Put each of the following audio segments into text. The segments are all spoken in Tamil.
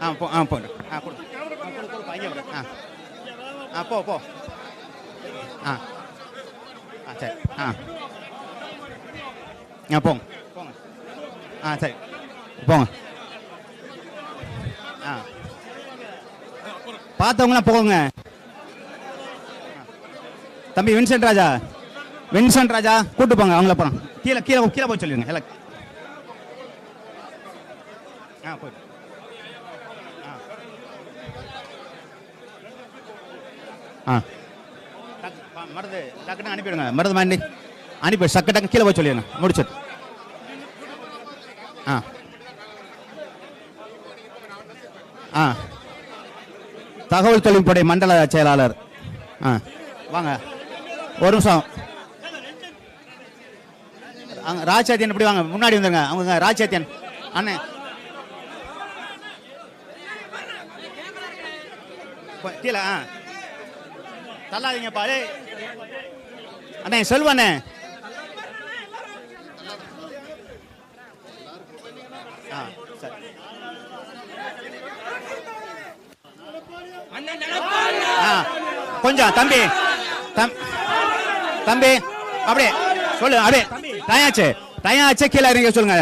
ஆ போ ஆ போ ஆ கொடு. ஆ, ஆ போ போ. ஆ. ஆ சரி. ஆ. ஆ போங்க. போங்க ஆ சரி. போங்க. ஆ. பார்த்தவங்களாம் போங்க. தம்பி வின்சென்ட் ராஜா. வின்சென்ட் ராஜா கூட்டு போங்க அவங்கள போகிறோம் கீழே கீழே கீழே போய் சொல்லிடுங்க எல்லாம். ஆ போயிட்டு ஆ. டக்கு, மருது டக்குன்னு அனுப்பிடுங்க. மருது மாண்டி அனுப்பி சக்கு டக்கு கீழே போய் சொல்லிடுங்க. முடிச்சிட்டு. ஆ. ஆ. தகவல் தொழில்நுட்புடைய மண்டல செயலாளர். ஆ. வாங்க. ஒரு நிமிஷம். ராஜாத்தியன் ராஜ்சத்தியன் இப்படி வாங்க? முன்னாடி வந்துருங்க. அவங்க ராஜாத்தியன் அண்ணே. கீழே ஆ. தள்ளாதீங்க பாரு அண்ணே செல்வண்ணே. ஆ சரி. ஆ கொஞ்சம் தம்பி. தம் தம்பி அப்படியே சொல்லு அப்படியே. டயாச்சு டயாச்சு கீழே இறங்க சொல்லுங்க.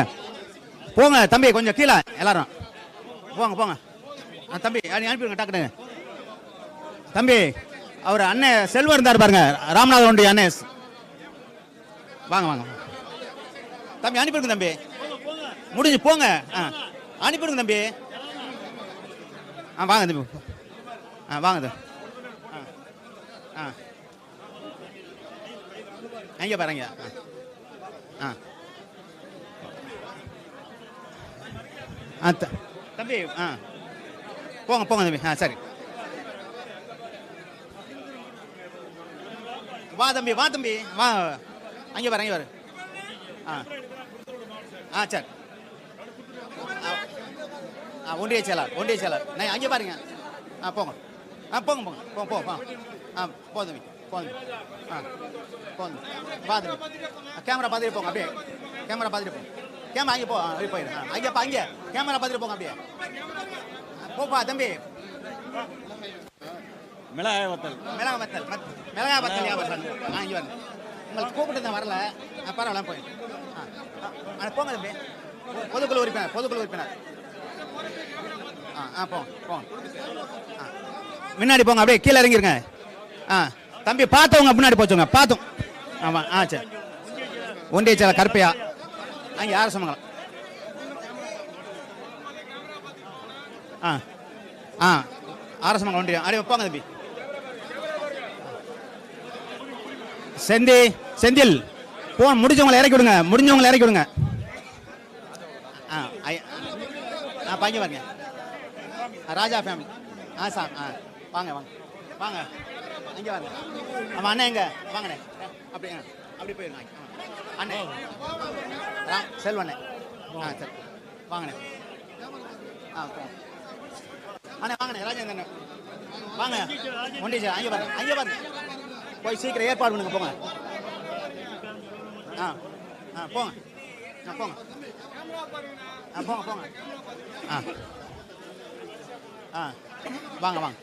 போங்க தம்பி கொஞ்சம் கீழே எல்லாரும். போங்க போங்க. ஆ, தம்பி அனுப்பிடுங்க டக்குனு. தம்பி அவர் அண்ணன் செல்வம் இருந்தார் பாருங்க. ராமநாதன் ஒன்றிய அண்ணன் வாங்க வாங்க. தம்பி அனுப்பிடுங்க தம்பி. முடிஞ்சு போங்க. ஆ. அனுப்பிடுங்க தம்பி. ஆ வாங்க தம்பி. ஆ வாங்க தம்பி. ஆ. ஆ. அங்கே பாருங்க ஆ. ஆ த- தம்பி ஆ. போங்க போங்க தம்பி. ஆ சரி. வா தம்பி வா தம்பி. வா. அங்கே பாரு அங்கே பாரு. ஆ. ஆ சரி. ஆ. ஆ ஒன்றிய செயலாளர் ஒன்றிய செயலாளர். நான் அங்கே பாருங்க. ஆ போங்க. ஆ போங்க போங்க. போ போங்க ஆ ஆ போ தம்பி போ தம்பி. ஆ போங்க வா தம்பி. கேமரா பார்த்துட்டு போங்க அப்படியே. கேமரா பார்த்துட்டு போங்க. கேமரா அங்கே போ. ஆ, போயிடு ஆ அங்கே அங்கே. கேமரா பார்த்துட்டு போங்க அப்படியே. போப்பா தம்பி. மிளகாய் வத்தல் மிளகாய் வத்தல் மத் மிளகா வத்தல் வியாபாரம். ஆ இங்கே வரணும் உங்களுக்கு கூப்பிட்டு வரல. பரவாயில்ல போய் ஆ ஆ, போங்க தம்பி. பொதுக்குழு உறுப்பினர் பொதுக்குழு உறுப்பினர். ஆ ஆ போங்க போங்க. ஆ முன்னாடி போங்க அப்படியே கீழே இறங்கிருங்க. ஆ தம்பி பார்த்தவங்க முன்னாடி போச்சுங்க பார்த்தோம். ஆமாம் ஆ சரி. ஒன்றிய செயலர் கருப்பையா. அங்கே யார் சமங்கலம் ஆ ஆ ஆரசமங்கலம் ஒன்றியம் அப்படியே போங்க தம்பி. செந்தி செந்தில் போ முடிஞ்சவங்களை இறக்கி விடுங்க முடிஞ்சவங்களை இறக்கி விடுங்க. ஆ ஆ பாங்க பாருங்க. ராஜா ஃபேமிலி ஆ சார் ஆ வாங்க வாங்க. வாங்க. இங்கே வாங்க. ஆமாம் அண்ணன் எங்க வாங்கண்ணே. அப்படி ஆ அப்படி போயிருங்க ஆ. அண்ணே. ராம் செல்வண்ணே ஆ சரி. வாங்கண்ணே. ஆ போ. அண்ணே வாங்கண்ணே ராஜா வாங்க. ஒண்டி சார் அங்கே பாருங்க. அங்கே பாருங்க. போய் சீக்கிரம் ஏற்பாடு பண்ணுங்க போங்க. ஆ ஆ போங்க. ஆ போங்க. ஆ போங்க போங்க. ஆ. ஆ வாங்க வாங்க.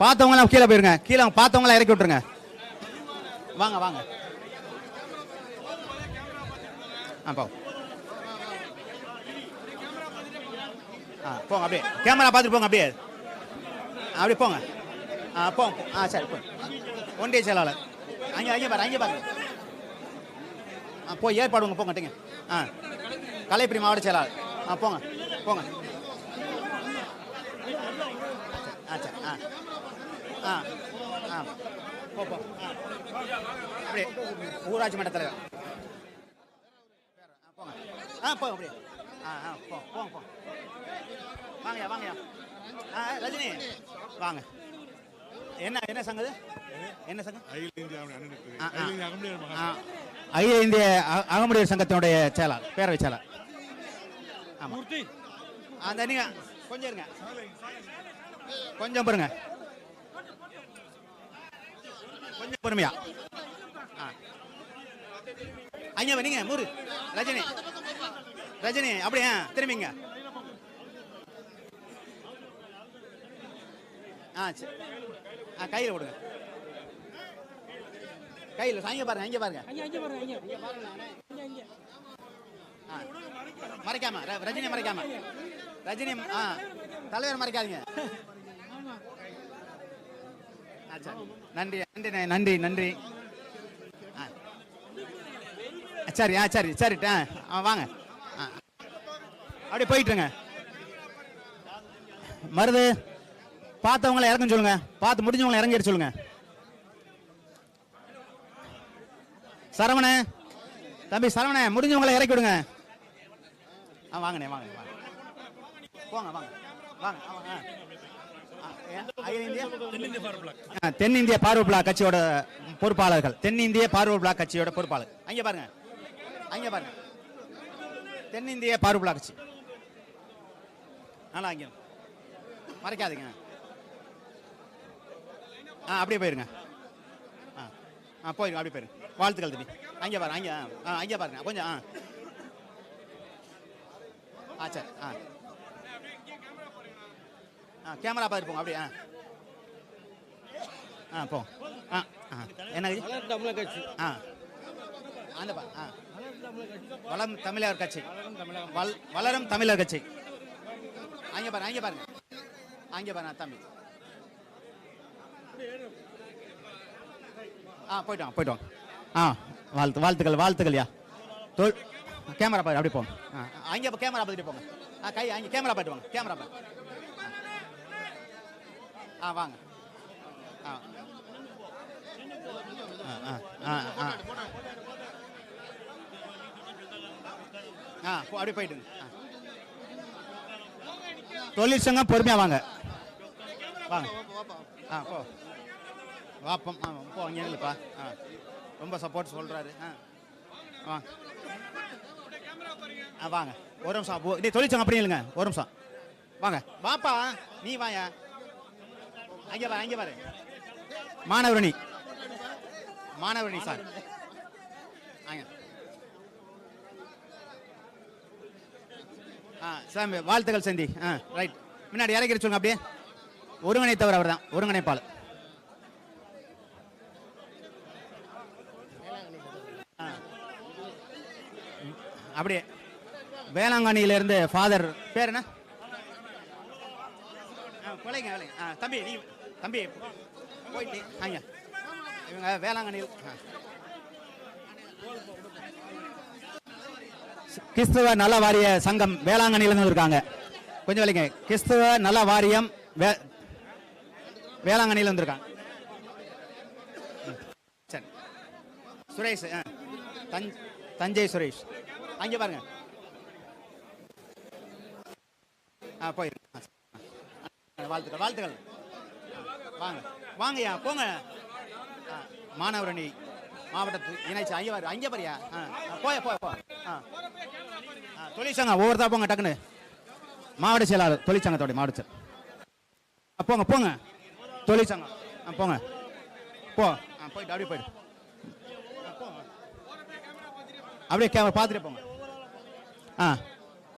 பார்த்தவங்களாம் கீழே போயிருங்க. கீழே பார்த்தவங்களாம் இறக்கி விட்டுருங்க. வாங்க வாங்க. ஆ போ ஆ போங்க அப்படியே. கேமரா பார்த்துட்டு போங்க அப்படியே. அப்படியே போங்க. ஆ போங்க ஆ சரி போங்க. ஒன்றிய செயலாளர். அங்கே அங்கே பாரு அங்கே பாருங்க ஆ போய் ஏற்பாடுங்க போங்க டீங்க ஆ கலைப்பிரி மாவட்ட செயலாளர். ஆ போங்க போங்க. ஆச்சா ஆ. ஆ ஆ போ போ ஆ. அப்படியே ஊராட்சி மன்ற தலைவர். ஆ போங்க. ஆ போங்க அப்படியே. ஆ ஆ போங்க போங்க போ. வாங்கய்யா வாங்கய்யா. ஆ ரஜினி. வாங்க. என்ன என்ன சங்கது என்ன சங்கம்? அகில இந்திய அகமடியார் சங்கத்தினுடைய செயலாளர் பேரவை செயலாளர். ஆமாம் அந்த நீங்க கொஞ்சம் இருங்க. கொஞ்சம் பாருங்க கொஞ்சம் பொறுமையா. ஆ. அங்க நீங்க மூரு ரஜினி. ரஜினி அப்படியே திரும்பிங்க. ஆ சரி. ஆ கையில் கொடுங்க கையில் இங்கே பாருங்க. இங்கே பாருங்க அங்கே அங்கே பாருங்க. அங்கே அங்கே அங்கே ஆ. மறைக்காம ரஜினியை மறைக்காம. ரஜினி ஆ. தலைவர் மறைக்காதீங்க. நன்றி நன்றி நன்றி நன்றி. சரி ஆ சரி சரி ஆ வாங்க. அப்படியே போயிட்டுருங்க. மருது. பார்த்தவங்கள இறங்க சொல்லுங்க. பார்த்து முடிஞ்சவங்கள இறங்கிட சொல்லுங்க. சரவண தம்பி சரவண முடிஞ்சவங்களை இறக்கி விடுங்க. ஆ வாங்கண்ணே வாங்க வாங்க. போங்க வாங்க. வாங்க தென்னிந்திய பார்வை பிளாக் கட்சியோட பொறுப்பாளர்கள். தென்னிந்திய பார்வை பிளாக் கட்சியோட பொறுப்பாளர். அங்கே பாருங்க. அங்கே பாருங்க. தென்னிந்திய பார்வை பிளாக் கட்சி. நல்லா அங்கே மறைக்காதீங்க. ஆ அப்படியே போயிருங்க. ஆ ஆ போயிருங்க அப்படியே போயிருங்க. வாழ்த்துக்கள் தம்பி. அங்கே பாருங்க அங்கே ஆ அங்கே பாருங்க. கொஞ்சம் ஆ. ஆ சரி ஆ. ஆ கேமரா பார்த்து போங்க அப்படியே ஆ. ஆ போ. ஆ ஆ. என்ன தமிழர் கட்சி ஆ. அந்த பா ஆ. வளம் தமிழர் கட்சி. வள் வளரும் தமிழர் கட்சி. அங்கே பாருங்க அங்கே பாருங்க. அங்கே பாருங்க தம்பி. ஆ போயிட்டு வாங்க போயிட்டு வாங்க ஆ வாழ்த்து வாழ்த்துக்கள் வாழ்த்துக்கள்யா தோல் கேமரா பாரு அப்படி போங்க ஆ அங்கே கேமரா பார்த்துட்டு போங்க. ஆ கை அங்கே கேமரா பார்த்து வாங்க கேமரா பாரு. ஆ வாங்க. ஆ. ஆ ஆ ஆ ஆ. ஆ அப்படியே போயிட்டுங்க ஆ. தொழிற்சங்கம் பொறுமையாக வாங்க. வாங்க. ஆ போ. வாப்பம். ஆ போ அங்கே இல்லைப்பா ஆ ரொம்ப சப்போர்ட் சொல்கிறாரு ஆ வாங்க ஆ வாங்க. ஒரு நிமிஷம் போ தொழிற்சங்க அப்படி இல்லைங்க ஒரு நிமிஷம். வாங்க. வாப்பா நீ வாயா? அங்கே வா அங்கே பாரு மாணவரணி. மாணவரணி சார். ஆங்க ஆ சாமி வாழ்த்துக்கள் செந்தி. ஆ ரைட் முன்னாடி இறக்கிற சொல்லுங்க அப்படியே. ஒருங்கிணைத்தவர் அவர் தான் ஒருங்கிணைப்பாளர். அப்படியே வேளாங்கண்ணியிலேருந்து ஃபாதர் பேர் என்ன? கொலைங்க வேலைங்க ஆ தம்பி நீ தம்பி. போயிட்டு ஆங்க இவங்க வேளாங்கண்ணியில் கிறிஸ்துவ நல வாரிய சங்கம் வேளாங்கண்ணியில இருக்காங்க கொஞ்சம் விலைங்க கிறிஸ்துவ நல வாரியம் வே- வேளாங்கண்ணியில வந்திருக்காங்க. சரி. சுரேஷ் ஆ. தஞ்சை சுரேஷ். அங்கே பாருங்க. ஆ போயிரு. ஆ, ஆ, வாழ்த்துக்கள் வாழ்த்துக்கள். வாங்க வாங்கய்யா போங்க. ஆ, மாணவரணி மாவட்டத்து இணைச்சு அங்கே பாரு அங்கே பாரியா ஆ போய போய போ ஆ ஆ, தொழிற்சங்கம் ஒவ்வொருத்தா போங்க டக்குன்னு. மாவட்ட செயலாளர் தொழிற்சங்கத்தோடைய மாவட்ட போங்க போங்க. தொழிற்சங்கம் ஆ போங்க. போ ஆ போயிட்டு அப்படியே போயிட்டு போங்க. அப்படியே கேமரா பார்த்துட்டு போங்க. ஆ